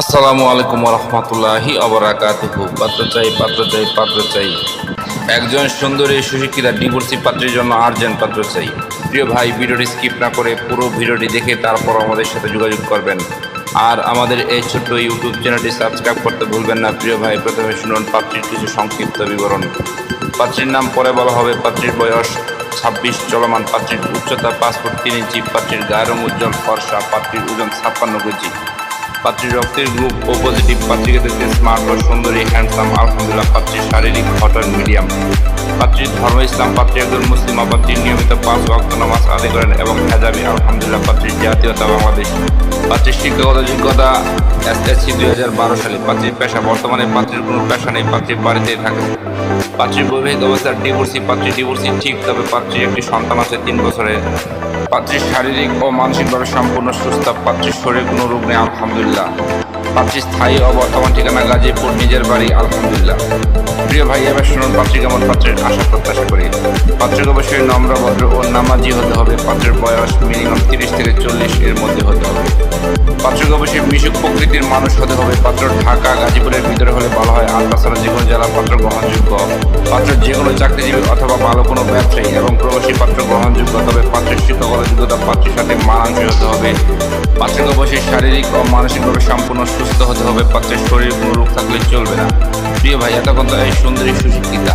আসসালামু আলাইকুম রহমতুল্লাহি অবরাকাতুহু পাত্র চাই পাত্র চাই পাত্র চাই। একজন সুন্দরী সুশিক্ষিতা ডিভোর্সি পাত্রের জন্য আর্জেন্ট পাত্র চাই। প্রিয় ভাই, ভিডিওটি স্কিপ না করে পুরো ভিডিওটি দেখে তারপর আমাদের সাথে যোগাযোগ করবেন। আর আমাদের এই ছোট্ট ইউটিউব চ্যানেলটি সাবস্ক্রাইব করতে ভুলবেন না। প্রিয় ভাই, প্রথমে শুনুন পাত্রীর কিছু সংক্ষিপ্ত বিবরণ। পাত্রীর নাম পরে বলা হবে, পাত্রীর বয়স ছাব্বিশ, চলমান পাত্রীর উচ্চতা ফুট তিন ইঞ্চি, পাত্রীর গায়ের উজ্জ্বল, ফর্সা, পাত্রীর ওজন ছাপ্পান্ন কেজি। পাত্রীর রক্তের গ্রুপ ও পজিটিভ পাত্রীকে দেখতে স্মার্ট ও সুন্দরী হ্যান্ডসাম আলহামদুলিল্লাহ পাত্রীর শারীরিক ঘটন মিডিয়াম পাত্রীর ধর্ম ইসলাম, পাত্রী একজন মুসলিমা পাত্রীর নিয়মিত পাঁচ ওয়াক্ত নামাজ আদায় করেন এবং হেজাবি, আলহামদুলিল্লাহ পাত্রীর জাতীয়তা বাংলাদেশ। পাত্রীর শিক্ষাগত যোগ্যতা এসএসসি দুই হাজার বারো সালে। পাত্রীর পেশা বর্তমানে পাত্রীর কোনো পেশা নেই, পাত্রীর বাড়িতেই থাকে। পাত্রীর বৈবাহিক অবস্থার ডিভোর্সি পাত্রী ডিভোর্সি ঠিক, তবে পাত্রীর একটি সন্তান আছে তিন বছরের। পাত্রীর শারীরিক ও মানসিকভাবে সম্পূর্ণ সুস্থ, পাত্রীর শরীরে কোনো রোগ নেই, আলহামদুলিল্লাহ। পাত্রীর স্থায়ী ও বর্তমান ঠিকানা গাজীপুর, নিজের বাড়ি, আলহামদুলিল্লাহ। প্রিয় ভাই, এবার শুনুন পাত্রী কেমন পাত্রের আশা প্রত্যাশা করি। পাত্রকে অবশ্যই নম্র, ভদ্র ও নামাজি হতে হবে। পাত্রের বয়স মিনিমাম তিরিশ থেকে চল্লিশ এর মধ্যে হতে হবে। পাত্রকে অবশ্যই মিশুক প্রকৃতির মানুষ হতে হবে। পাত্র ঢাকা, গাজীপুরের ভিতরে বলা হয় তাছাড়া যে কোনো জেলা পাত্র গ্রহণযোগ্য। পাত্র যে কোনো চাকরিজীবী অথবা ভালো কোনো ব্যবসায়ী এবং প্রবাসী পাত্র গ্রহণযোগ্য, তবে পাত্রের শিক্ষাগত যোগ্যতা পাত্রের সাথে মানানসই হতে হবে। পাত্রকে অবশ্যই শারীরিক ও মানসিকভাবে সম্পূর্ণ সুস্থ হতে হবে, পাত্রের শরীর কোনো রোগ থাকলে চলবে না। প্রিয় ভাই, এতক্ষণ তো এই সুন্দরী সুশিক্ষিতা।